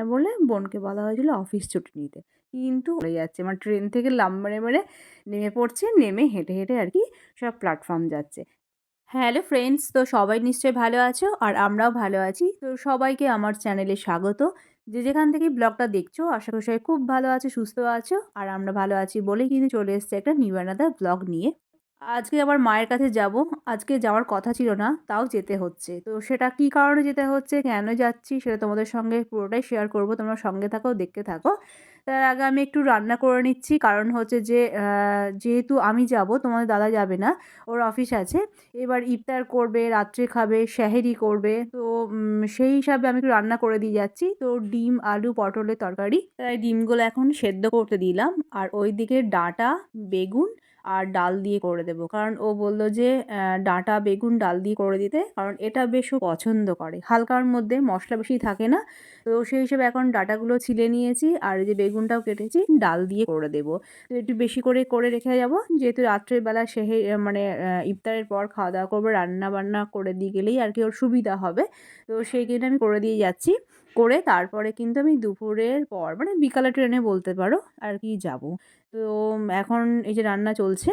না বলে বোনকে বলা হয়েছিল অফিস ছুটি নিতে। কিন্তু চলে যাচ্ছে। মানে ট্রেন থেকে লাম মেরে মেরে নেমে পড়ছে, নেমে হেঁটে হেঁটে আর কি সব প্ল্যাটফর্ম যাচ্ছে। হ্যালো ফ্রেন্ডস তো সবাই নিশ্চয়ই ভালো আছো আর আমরাও ভালো আছি। তো সবাইকে আমার চ্যানেলে স্বাগত। যে যেখান থেকে ব্লগটা দেখছ, আশা করি সবাই খুব ভালো আছো, সুস্থ আছো, আর আমরা ভালো আছি বলেই কিন্তু চলে এসছে একটা নিউ ব্লগ নিয়ে। আজকে আবার মায়ের কাছে যাব। আজকে যাওয়ার কথা ছিল না, তাও যেতে হচ্ছে। তো সেটা কী কারণে যেতে হচ্ছে, কেন যাচ্ছি, সেটা তোমাদের সঙ্গে পুরোটাই শেয়ার করব। তোমরা সঙ্গে থাকো, দেখতে থাকো। তার আগে আমি একটু রান্না করে নিচ্ছি। কারণ হচ্ছে যে যেহেতু আমি যাব, তোমাদের দাদা যাবে না, ওর অফিস আছে। এবার ইফতার করবে, রাত্রে খাবে শ্যাহেরি করবে। তো সেই হিসাবে আমি একটু রান্না করে দিয়ে যাচ্ছি। তো ডিম, আলু, পটলের তরকারি। তাই ডিমগুলো এখন সেদ্ধ করতে দিলাম। আর ওই দিকে ডাঁটা, বেগুন আর ডাল দিয়ে করে দেবো। কারণ ও বলল যে ডাঁটা, বেগুন, ডাল দিয়ে করে দিতে, কারণ এটা বেশ পছন্দ করে। হালকার মধ্যে মশলা বেশি থাকে না, তো সেই হিসেবে এখন ডাটাগুলো ছিলে নিয়েছি, আর যে বেগুনটাও কেটেছি, ডাল দিয়ে করে দেবো। তো একটু বেশি করে করে রেখে যাব, যেহেতু রাত্রেবেলা সেহে মানে ইফতারের পর খাওয়া দাওয়া করব রান্না বান্না করে দিয়ে গেলেই আর কি ওর সুবিধা হবে। তো সেই জন্য আমি করে দিয়ে যাচ্ছি। করে তারপরে কিন্তু আমি দুপুরের পর মানে বিকালে ট্রেনে বলতে পারো আর কি যাব। তো এখন এই যে রান্না চলছে,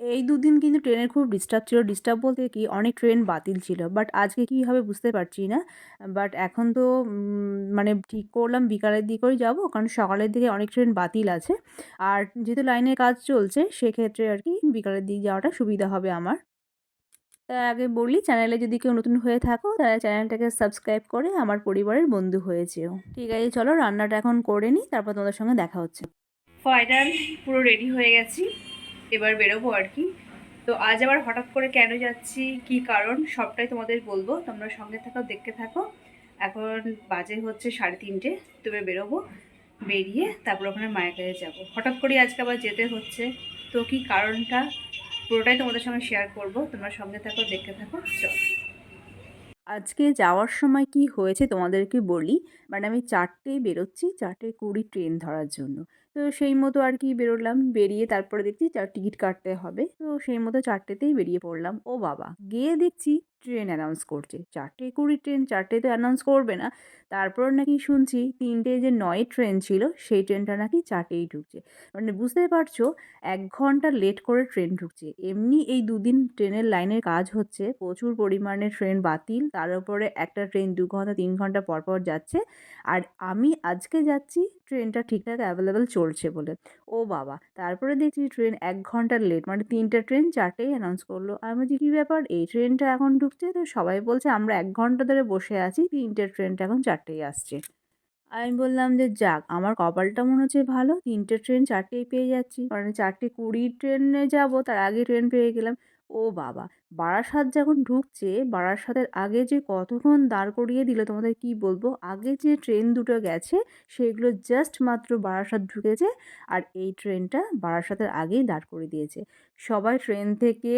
এই দুদিন কিন্তু ট্রেনের খুব ডিস্টার্ব ছিল। ডিস্টার্ব বলতে কি, অনেক ট্রেন বাতিল ছিল। বাট আজকে কী হবে বুঝতে পারছি না। বাট এখন তো মানে ঠিক করলাম বিকালের দিকেই যাব। কারণ সকালের দিকে অনেক ট্রেন বাতিল আছে। আর যেহেতু লাইনের কাজ চলছে, সেক্ষেত্রে আর কি বিকালের দিকে যাওয়াটা সুবিধা হবে আমার। তার আগে বলি, চ্যানেলে যদি কেউ নতুন হয়ে থাকো, তাহলে চ্যানেলটাকে সাবস্ক্রাইব করে আমার পরিবারের বন্ধু হয়েছেও ঠিক আছে, চলো রান্নাটা এখন করে নিই, তারপর তোমাদের সঙ্গে দেখা হচ্ছে। ফাইনাল, পুরো রেডি হয়ে গেছি, এবার বেরোবো আর কি। তো আজ আবার হঠাৎ করে কেন যাচ্ছি, কি কারণ, সবটাই তোমাদের বলব। তোমরা সঙ্গে থাকো, দেখতে থাকো। এখন বাজে হচ্ছে সাড়ে তিনটে তবে বেরোবো, বেরিয়ে তারপর ওখানে মায়ের কাছে যাব। হঠাৎ করে আজকে আবার যেতে হচ্ছে। তো কি কারণটা পুরোটাই তোমাদের সঙ্গে শেয়ার করব। তোমরা সঙ্গে থাকো, দেখতে থাকো, চল। আজকে যাওয়ার সময় কি হয়েছে তোমাদেরকে বলি। মানে আমি চারটেই বেরোচ্ছি, চারটে কুড়ি ট্রেন ধরার জন্য। তো সেই মতো আর কি বেরোলাম, বেরিয়ে তারপরে দেখছি চার টিকিট কাটতে হবে। তো সেই মতো চারটেতেই বেরিয়ে পড়লাম। ও বাবা, গিয়ে দেখছি ট্রেন অ্যানাউন্স করছে। চারটে কুড়ি ট্রেন চারটে তো অ্যানাউন্স করবে না। তারপর নাকি শুনছি তিনটে যে নয় ট্রেন ছিল, সেই ট্রেনটা নাকি চারটেই ঢুকছে। মানে বুঝতে পারছ, এক ঘণ্টা লেট করে ট্রেন ঢুকছে। এমনি এই দুদিন ট্রেনের লাইনের কাজ হচ্ছে, প্রচুর পরিমাণে ট্রেন বাতিল, তার উপরে একটা ট্রেন দু ঘণ্টা, তিন ঘণ্টা পর পর যাচ্ছে। আর আমি আজকে যাচ্ছি ট্রেনটা ঠিকঠাক অ্যাভেলেবেল চলছে বলে। ও বাবা। তারপরে দেখছি ট্রেন এক ঘণ্টার লেট মানে তিনটা ট্রেন চারটেই অ্যানাউন্স করল। আমি বলছি, কী ব্যাপার? এই ট্রেনটা এখন ঢুকছে? তো সবাই বলছে, আমরা এক ঘণ্টা ধরে বসে আছি তিনটের ট্রেনটা এখন চারটেই আসছে। আমি বললাম যে, যাক, আমার কপালটা মনে হচ্ছে ভালো, তিনটে ট্রেন চারটেই পেয়ে যাচ্ছি। কারণ চারটে কুড়ি ট্রেনে যাব, তার আগে ট্রেন পেয়ে গেলাম। ও বাবা বারাসাত যখন ঢুকছে, বারাসাতের আগে যে কতক্ষণ দাঁড় করিয়ে দিল তোমাদের কি বলব? আগে যে ট্রেন দুটো গেছে, সেগুলো জাস্ট মাত্র বারাসাত ঢুকেছে আর এই ট্রেনটা বারাসাতের আগেই দাঁড় করিয়ে দিয়েছে। সবাই ট্রেন থেকে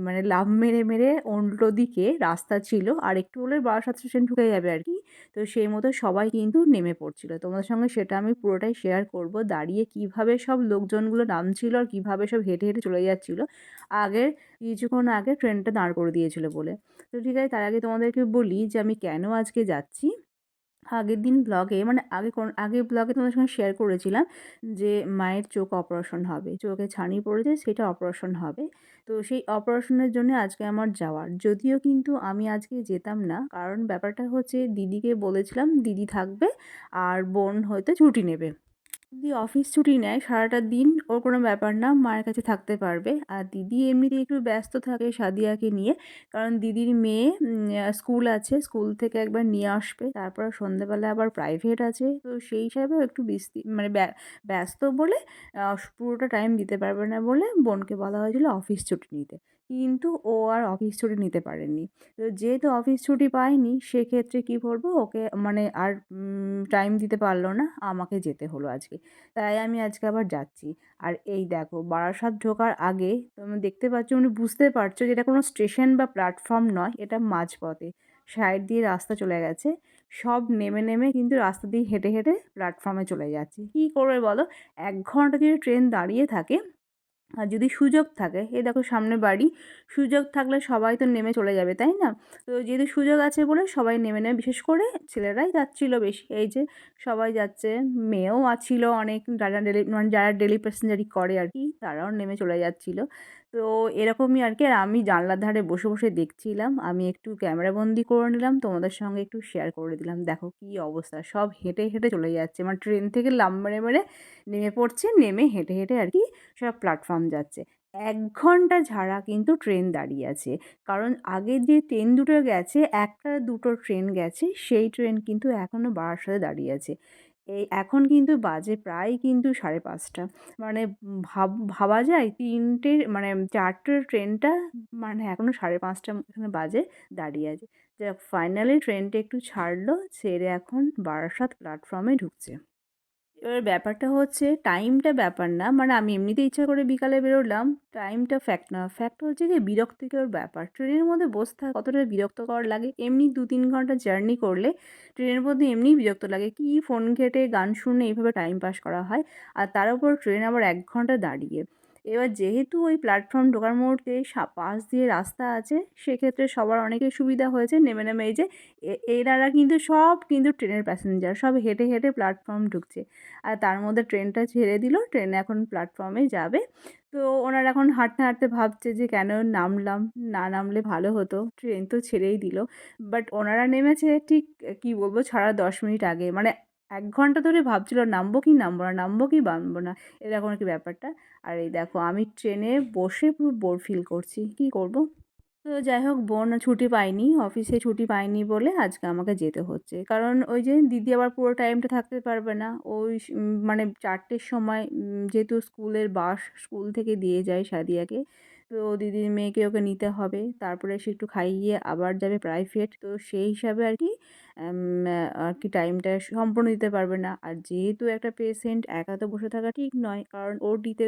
মানে লাভ মেরে মেরে উল্টো দিকে রাস্তা ছিল আর একটু হলে বারাসাত স্টেশন ঢুকে যাবে আর কি। তো সেই মতো সবাই কিন্তু নেমে পড়ছিল। তোমাদের সঙ্গে সেটা আমি পুরোটাই শেয়ার করব। দাঁড়িয়ে কীভাবে সব লোকজনগুলো নামছিল আর কীভাবে সব হেঁটে হেঁটে চলে যাচ্ছিল। আগের কিছুক্ষণ আগে ট্রেনটা দাঁড় করে দিয়েছিল বলে। তো ঠিক আছে, তার আগে তোমাদেরকে বলি যে আমি কেন আজকে যাচ্ছি। আগের দিন ব্লগে মানে আগে আগে ব্লগে তোমাদের সঙ্গে শেয়ার করেছিলাম যে মায়ের চোখ অপারেশন হবে, চোখে ছানি পড়েছে, সেটা অপারেশন হবে। তো সেই অপারেশনের জন্য আজকে আমার যাওয়ার। যদিও কিন্তু আমি আজকে যেতাম না, কারণ ব্যাপারটা হচ্ছে দিদিকে বলেছিলাম, দিদি থাকবে, আর বোন হয়তো ছুটি নেবে। যদি অফিস ছুটি নেয়, সারাটা দিন ওর কোনো ব্যাপার না, মায়ের কাছে থাকতে পারবে। আর দিদি এমনিতে একটু ব্যস্ত থাকে সাদিয়াকে নিয়ে, কারণ দিদির মেয়ে স্কুল আছে, স্কুল থেকে একবার নিয়ে আসবে। তারপর সন্ধ্যেবেলা আবার প্রাইভেট আছে। তো সেই হিসাবে একটু বিস্তি মানে ব্যস্ত বলে পুরোটা টাইম দিতে পারবে না বলে বোনকে বলা হয়েছিল অফিস ছুটি নিতে। কিন্তু ও আর অফিস ছুটি নিতে পারেনি। তো যেহেতু অফিস ছুটি পায়নি, সেক্ষেত্রে কী করব ওকে মানে আর টাইম দিতে পারল না, আমাকে যেতে হলো আজকে। তাই আমি আজকে আবার যাচ্ছি। আর এই দেখো, বারাসাত ঢোকার আগে তুমি দেখতে পাচ্ছ মানে বুঝতে পারছ যে এটা কোনো স্টেশন বা প্ল্যাটফর্ম নয়, এটা মাঝপথে। সাইড দিয়ে রাস্তা চলে গেছে। সব নেমে নেমে কিন্তু রাস্তা দিয়ে হেঁটে হেঁটে প্ল্যাটফর্মে চলে যাচ্ছে। কী করবে বলো? এক ঘণ্টা যদি ট্রেন দাঁড়িয়ে থাকে আর যদি সুযোগ থাকে এ দেখো সামনে বাড়ি, সুযোগ থাকলে সবাই তো নেমে চলে যাবে, তাই না? তো যেহেতু সুযোগ আছে বলে সবাই নেমে নেমে, বিশেষ করে ছেলেরাই যাচ্ছিল বেশি। এই যে সবাই যাচ্ছে, মেয়েও আছিল অনেক, যারা ডেলি মানে যারা ডেলি প্যাসেঞ্জারি করে আর কি, তারাও নেমে চলে যাচ্ছিল। তো এরকমই আর কি। আর আমি জানলার ধারে বসে বসে দেখছিলাম। আমি একটু ক্যামেরাবন্দি করে নিলাম। তোমাদের সঙ্গে একটু শেয়ার করে দিলাম। দেখো কী অবস্থা। সব হেঁটে হেঁটে চলে যাচ্ছে। মানে ট্রেন থেকে লাম মেরে মেরে নেমে পড়ছে। নেমে হেঁটে হেঁটে আর কি সব প্ল্যাটফর্ম যাচ্ছে। এক ঘণ্টা ছাড়া কিন্তু ট্রেন দাঁড়িয়ে আছে। কারণ আগে যে ট্রেন দুটো গেছে, একটা দুটো ট্রেন গেছে, সেই ট্রেন কিন্তু এখনও বারাসাতে দাঁড়িয়ে আছে। এই এখন কিন্তু বাজে প্রায় কিন্তু সাড়ে পাঁচটা। মানে ভাব, ভাবা যায় তিনটের মানে চারটের ট্রেনটা মানে এখনও সাড়ে পাঁচটা এখানে বাজে দাঁড়িয়ে আছে। যাক ফাইনালি ট্রেনটা একটু ছাড়লো, ছেড়ে এখন বারাসাত প্ল্যাটফর্মে ঢুকছে। এবার ব্যাপারটা হচ্ছে টাইমটা ব্যাপার না মানে আমি এমনিতে ইচ্ছা করে বিকালে বেরোলাম টাইমটা ফ্যাক্ট না। ফ্যাক্ট হচ্ছে যে বিরক্তিকর ব্যাপার। ট্রেনের মধ্যে বসে থাকা কতটা বিরক্তকর লাগে, এমনি দু তিন ঘণ্টা জার্নি করলে ট্রেনের মধ্যে এমনি বিরক্ত লাগে। কি ফোন ঘেটে গান শুনে এইভাবে টাইম পাস করা হয়? আর তার উপর ট্রেন আবার এক ঘণ্টা দাঁড়িয়ে। এবার যেহেতু ওই প্ল্যাটফর্ম ঢোকার মুহূর্তে পাশ দিয়ে রাস্তা আছে, সেক্ষেত্রে সবার অনেকের সুবিধা হয়েছে। নেমে নেমে এই যে এনারা কিন্তু সব কিন্তু ট্রেনের প্যাসেঞ্জার সব হেঁটে হেঁটে প্ল্যাটফর্ম ঢুকছে। আর তার মধ্যে ট্রেনটা ছেড়ে দিল, ট্রেন এখন প্ল্যাটফর্মে যাবে। তো ওনারা এখন হাঁটতে হাঁটতে ভাবছে যে, কেন নামলাম? না নামলে ভালো হতো। ট্রেন তো ছেড়েই দিল। বাট ওনারা নেমেছে ঠিক, কী বলব ছাড়া দশ মিনিট আগে। মানে এক ঘণ্টা ধরে ভাবছিল, নামবো কি, নামবো না, নামবো কি, বানবো না? এরকম আর কি ব্যাপারটা। আর এই দেখো, আমি ট্রেনে বসে পুরো বোর ফিল করছি। কি করব? তো যাই হোক, বোন ছুটি পায়নি, অফিসে ছুটি পায়নি বলে আজকে আমাকে যেতে হচ্ছে। কারণ ওই যে দিদি আবার পুরো টাইমটা থাকতে পারবে না। ওই মানে চারটের সময় যেহেতু স্কুলের বাস স্কুল থেকে দিয়ে যায় সাদিয়াকে, তো দিদির মেয়েকে ওকে নিতে হবে। তারপরে সে একটু খাইয়ে আবার যাবে প্রাইভেট তো সেই হিসাবে আর কি আর কি টাইমটা সম্পূর্ণ দিতে পারবে না। আর যেহেতু একটা পেশেন্ট একা তো বসে থাকা ঠিক নয়, কারণ ওটিতে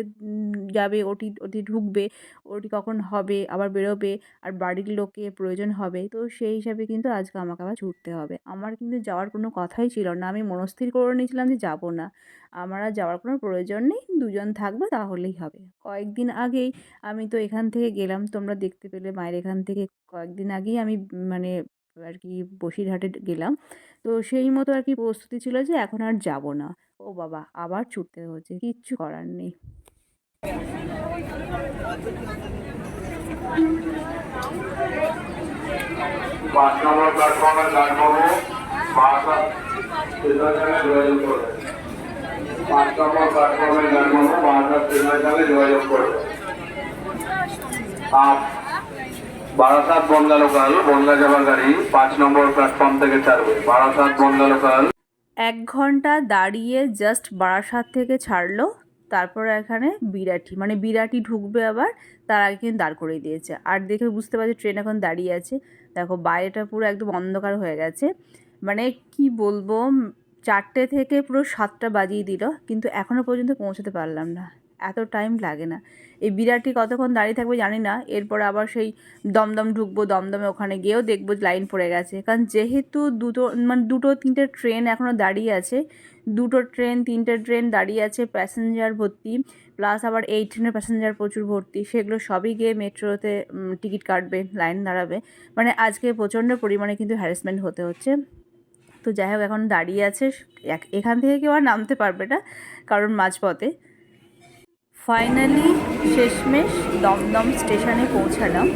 যাবে, ওটি ওটি ঢুকবে, ওটি কখন হবে, আবার বেরোবে, আর বাড়ির লোকে প্রয়োজন হবে, তো সেই হিসাবে কিন্তু আজকে আমাকে আবার ছুটতে হবে। আমার কিন্তু যাওয়ার কোনো কথাই ছিল না। আমি মনস্থির করে নিয়েছিলাম যে যাব না। আমার আর যাওয়ার কোনো প্রয়োজন নেই, দুজন থাকবে তাহলেই হবে। কয়েকদিন আগেই আমি তো এখান থেকে গেলাম, তোমরা দেখতে পেলে মায়ের এখান থেকে। কয়েকদিন আগেই আমি মানে আর কি বসিরহাটে গেলাম। তো সেই মতো আর কি প্রস্তুতি ছিল যে এখন আর যাব না। ও বাবা, আবার ছুটতে হচ্ছে, কিচ্ছু করার নেই। বারাসাত বনগা লোকাল, বনগা যাবার গাড়ি পাঁচ নম্বর প্ল্যাটফর্ম থেকে ছাড়বে। বারাসাত বনগা লোকাল। এক ঘণ্টা দাঁড়িয়ে জাস্ট বারাসাত থেকে ছাড়লো, তারপর এখানে বিরাটি মানে বিরাটি ঢুকবে আবার, তার আগে কিন্তু দাঁড় করিয়ে দিয়েছে। আর দেখে বুঝতে পারছি ট্রেন এখন দাঁড়িয়ে আছে। দেখো, বাইরেটা পুরো একদম অন্ধকার হয়ে গেছে। মানে কি বলব, চারটে থেকে পুরো সাতটা বাজিয়ে দিল, কিন্তু এখনও পর্যন্ত পৌঁছাতে পারলাম না। এত টাইম লাগে না। এই বিরাটটি কতক্ষণ দাঁড়িয়ে থাকবে জানি না, এরপর আবার সেই দমদম ঢুকবো, দমদমে ওখানে গিয়েও দেখব লাইন পড়ে গেছে। কারণ যেহেতু দুটো মানে দুটো, তিনটে ট্রেন এখনও দাঁড়িয়ে আছে, দুটো ট্রেন তিনটে ট্রেন দাঁড়িয়ে আছে প্যাসেঞ্জার ভর্তি প্লাস আবার এই ট্রেনের প্যাসেঞ্জার প্রচুর ভর্তি, সেগুলো সবই গিয়ে মেট্রোতে টিকিট কাটবে লাইন দাঁড়াবে। মানে আজকে প্রচণ্ড পরিমাণে কিন্তু হ্যারাসমেন্ট হতে হচ্ছে। তো যাই হোক, এখন দাঁড়িয়ে আছে এখান থেকে কেউ আর নামতে পারবে না, কারণ মাঝপথে। ফাইনালি শেষমেশ দমদম স্টেশনে পৌঁছালাম।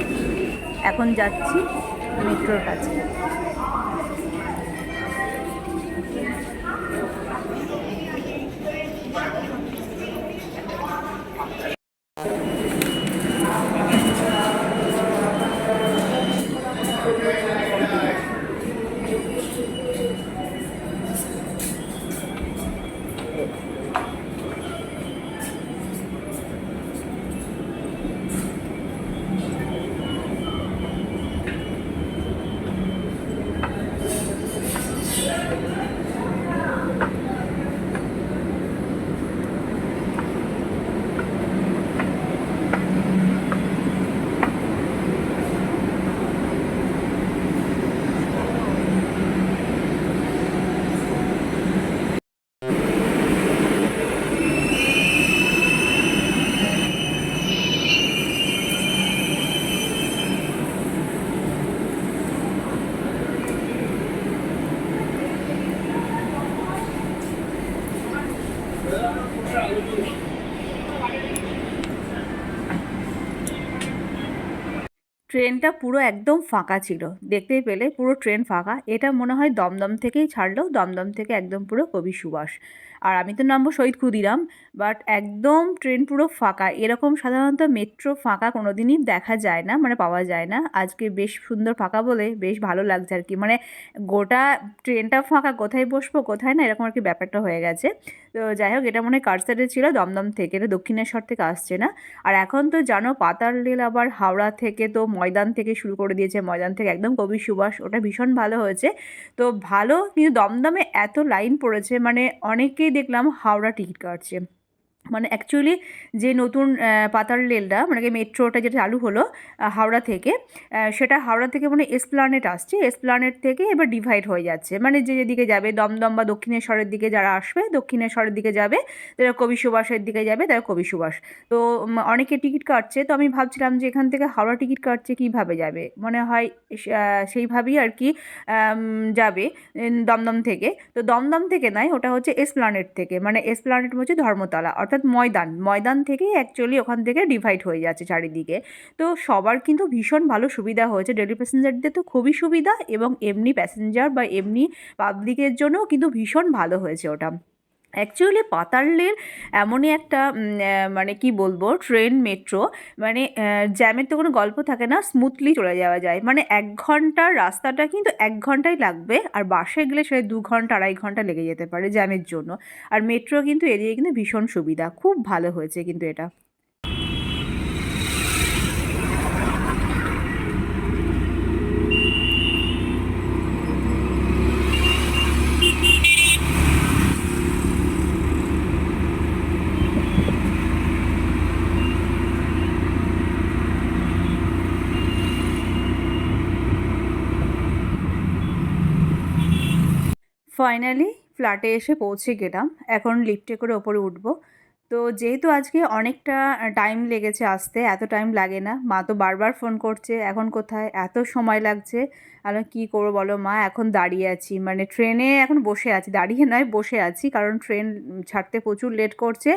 এখন যাচ্ছি মেট্রোর কাছে। ট্রেনটা পুরো একদম ফাঁকা ছিল। দেখতেই পেলে পুরো ট্রেন ফাঁকা। এটা মনে হয় দমদম থেকেই ছাড়লো। দমদম থেকে একদম পুরো কবি সুভাষ। আর আমি তো নামবো শহীদ ক্ষুদিরাম বাট একদম ট্রেন পুরো ফাঁকা। এরকম সাধারণত মেট্রো ফাঁকা কোনো দিনই দেখা যায় না মানে পাওয়া যায় না। আজকে বেশ সুন্দর ফাঁকা বলে বেশ ভালো লাগছে আর কি। মানে গোটা ট্রেনটা ফাঁকা, কোথায় বসবো, কোথায় না, এরকম আর কি ব্যাপারটা হয়ে গেছে। তো যাই হোক, এটা মনে হয় কারসারে ছিল? দমদম থেকে, এটা দক্ষিণেশ্বর থেকে আসছে না? আর এখন তো জানো, পাতাল রেল আবার হাওড়া থেকে তো ময়দান থেকে শুরু করে দিয়েছে। ময়দান থেকে একদম কবি সুভাষ, ওটা ভীষণ ভালো হয়েছে। তো ভালো, কিন্তু দমদমে এত লাইন পড়েছে মানে অনেকেই দেখলাম হাওড়া টিকিট কাটছে। মানে অ্যাকচুয়ালি যে নতুন পাতাল রেলটা মানে কি মেট্রোটা যেটা চালু হলো হাওড়া থেকে সেটা হাওড়া থেকে মানে এসপ্লানেট আসছে। এসপ্লানেট থেকে এবার ডিভাইড হয়ে যাচ্ছে। মানে যে যেদিকে যাবে, দমদম বা দক্ষিণেশ্বরের দিকে যারা আসবে, দক্ষিণেশ্বরের দিকে যাবে, তারা কবি সুভাষের দিকে যাবে, তারা কবি সুভাষ। তো অনেকে টিকিট কাটছে। তো আমি ভাবছিলাম যে এখান থেকে হাওড়া টিকিট কাটছে কীভাবে যাবে? মনে হয় সেইভাবেই আর কি যাবে দমদম থেকে। তো দমদম থেকে নয়, ওটা হচ্ছে এসপ্লানেট থেকে। মানে এসপ্লানেট হচ্ছে ধর্মতলা। অর্থাৎ ময়দান ময়দান থেকে অ্যাকচুয়ালি ওখান থেকে ডিভাইড হয়ে যাচ্ছে চারিদিকে। তো সবার কিন্তু ভীষণ ভালো সুবিধা হয়েছে। ডেলি প্যাসেঞ্জারদের তো খুবই সুবিধা এবং এমনি প্যাসেঞ্জার বা এমনি পাবলিকের জন্যও কিন্তু ভীষণ ভালো হয়েছে ওটা। অ্যাকচুয়ালি পাতালের এমনই একটা মানে কি বলব ট্রেন মেট্রো মানে জ্যামের তো কোনো গল্প থাকে না স্মুথলি চলে যাওয়া যায়। মানে এক ঘণ্টার রাস্তাটা কিন্তু এক ঘন্টাই লাগবে, আর বাসে গেলে সে দু ঘণ্টা, আড়াই ঘণ্টা লেগে যেতে পারে জ্যামের জন্য। আর মেট্রো কিন্তু এদিকে কিন্তু ভীষণ সুবিধা, খুব ভালো হয়েছে কিন্তু এটা। ফাইনালি ফ্ল্যাটে এসে পৌঁছে গেলাম। এখন লিফটে করে ওপরে উঠব। তো যেহেতু আজকে অনেকটা টাইম লেগেছে আসতে, এত টাইম লাগে না। মা তো বারবার ফোন করছে, এখন কোথায়? এত সময় লাগছে। আমি কী করব বলো মা? এখন দাঁড়িয়ে আছি। মানে ট্রেনে এখন বসে আছি। দাঁড়িয়ে নয়, বসে আছি। কারণ ট্রেন ছাড়তে প্রচুর লেট করছে।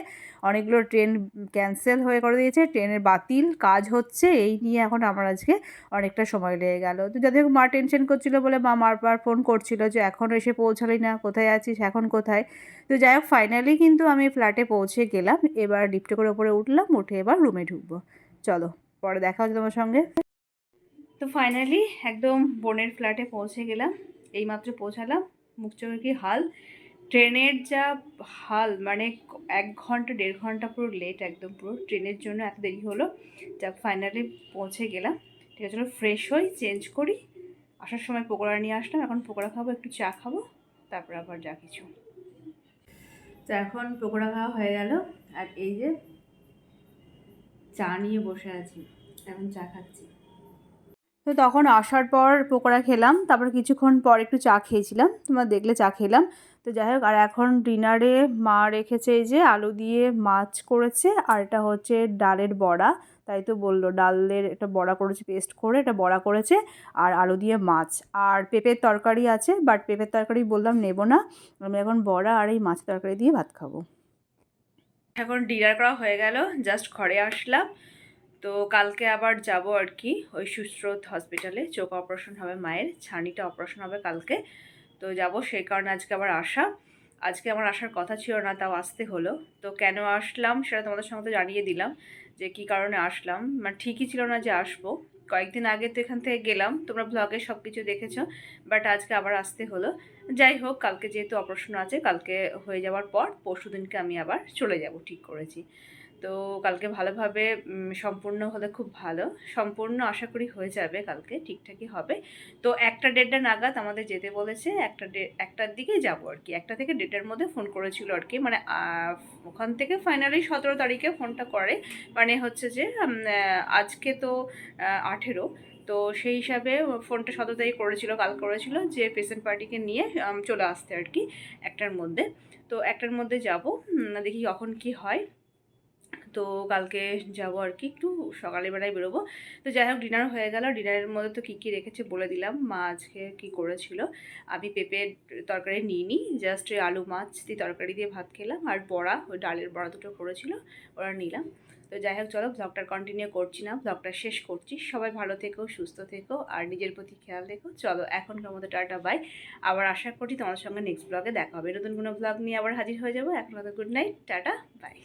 অনেকগুলো ট্রেন ক্যান্সেল হয়ে করে দিয়েছে। ট্রেনের বাতিল, কাজ হচ্ছে। এই নিয়ে এখন আমার আজকে অনেকটা সময় লেগে গেল। তো যাদের মা টেনশন করছিল বলে মা মারবার ফোন করছিল যে এখনও এসে পৌঁছালি না। কোথায় আছিস? এখন কোথায়? তো যাই হোক ফাইনালি কিন্তু আমি ফ্ল্যাটে পৌঁছে গেলাম। এবার লিফটে করে ওপরে উঠলাম। উঠে এবার রুমে ঢুকবো। চলো, পরে দেখা হচ্ছে তোমার সঙ্গে। তো ফাইনালি একদম বোনের ফ্ল্যাটে পৌঁছে গেলাম। এইমাত্র পৌঁছালাম মুখ কি হাল ট্রেনের যা হাল মানে এক ঘণ্টা, দেড় ঘণ্টা পুরো লেট একদম পুরো। ট্রেনের জন্য এত দেরি হলো, যা ফাইনালি পৌঁছে গেলাম। ঠিক আছে ফ্রেশ হই চেঞ্জ করি। আসার সময় পকোড়া নিয়ে আসলাম, এখন পকোড়া খাব, একটু চা খাব, তারপর আবার যা কিছু। তো এখন পকোড়া খাওয়া হয়ে গেল, আর এই যে চা নিয়ে বসে আছি, এখন চা খাচ্ছি। তো তখন আসার পর পকোড়া খেলাম, তারপর কিছুক্ষণ পর একটু চা খেয়েছিলাম, তোমরা দেখলে চা খেলাম। তো যাই হোক, আর এখন ডিনারে মা রেখেছে এই যে আলু দিয়ে মাছ করেছে, আর এটা হচ্ছে ডালের বড়া। তাই তো বলল, ডালের একটা বড়া করেছে, পেস্ট করে এটা বড়া করেছে, আর আলু দিয়ে মাছ। আর পেঁপের তরকারি আছে, বাট পেঁপের তরকারি বললাম নেব না, আমি এখন বড়া আর এই মাছ তরকারি দিয়ে ভাত খাব। এখন ডিনার করা হয়ে গেল, জাস্ট ঘরে আসলাম। তো কালকে আবার যাব আর কি, ওই সুশ্রোত হসপিটালে চোখ অপারেশন হবে মায়ের, ছানিটা অপারেশন হবে কালকে। তো যাব সেই কারণে আজকে আবার আসা। আজকে আমার আসার কথা ছিল না, তাও আসতে হলো। তো কেন আসলাম সেটা তোমাদের সঙ্গে তো জানিয়ে দিলাম, যে কী কারণে আসলাম। মানে ঠিকই ছিল না যে আসব। কয়েকদিন আগে তো এখান থেকে গেলাম, তোমরা ব্লগে সব কিছু দেখেছ বাট আজকে আবার আসতে হলো। যাই হোক, কালকে যেহেতু অপারেশন আছে, কালকে হয়ে যাওয়ার পর পরশু দিনকে আমি আবার চলে যাব, ঠিক করেছি। তো কালকে ভালোভাবে সম্পূর্ণ হলে খুব ভালো। সম্পূর্ণ আশা করি হয়ে যাবে কালকে, ঠিকঠাকই হবে। তো একটা দেড়টা নাগাদ আমাদের যেতে বলেছে, একটা একটার দিকে যাব আর কি। একটা থেকে ডেটের মধ্যে ফোন করেছিল আর কি। মানে ওখান থেকে ফাইনালি সতেরো তারিখে ফোনটা করে। মানে হচ্ছে যে আজকে তো আঠেরো। তো সেই হিসাবে ফোনটা সতেরো তারিখ করেছিল, কাল করেছিল যে পেশেন্ট পার্টিকে নিয়ে চলে আসতে আর কি, একটার মধ্যে। তো একটার মধ্যে যাব। দেখি কখন কি হয়। তো কালকে যাব আর কি, একটু সকালে বেলায় বেরোবো। তো যাই হোক ডিনার হয়ে গেল। ডিনারের মধ্যে তো কী কী রেখেছে বলে দিলাম। মা আজকে কী করেছিল? আমি পেঁপের তরকারি নিই নিইনি জাস্ট আলু, মাছ দিয়ে তরকারি দিয়ে ভাত খেলাম। আর বড়া, ওই ডালের বড়া দুটো করেছিল, ওরা নিলাম। তো যাই হোক, চলো ব্লগটা কন্টিনিউ করছি না ব্লগটা শেষ করছি। সবাই ভালো থেকো, সুস্থ থেকো, আর নিজের প্রতি খেয়াল রেখো। চলো, এখনকার মতো টাটা বাই আবার আশা করছি তোমাদের সঙ্গে নেক্সট ব্লগে দেখা হবে। নতুন কোনো ব্লগ নিয়ে আবার হাজির হয়ে যাব। এখন গুড নাইট টাটা বাই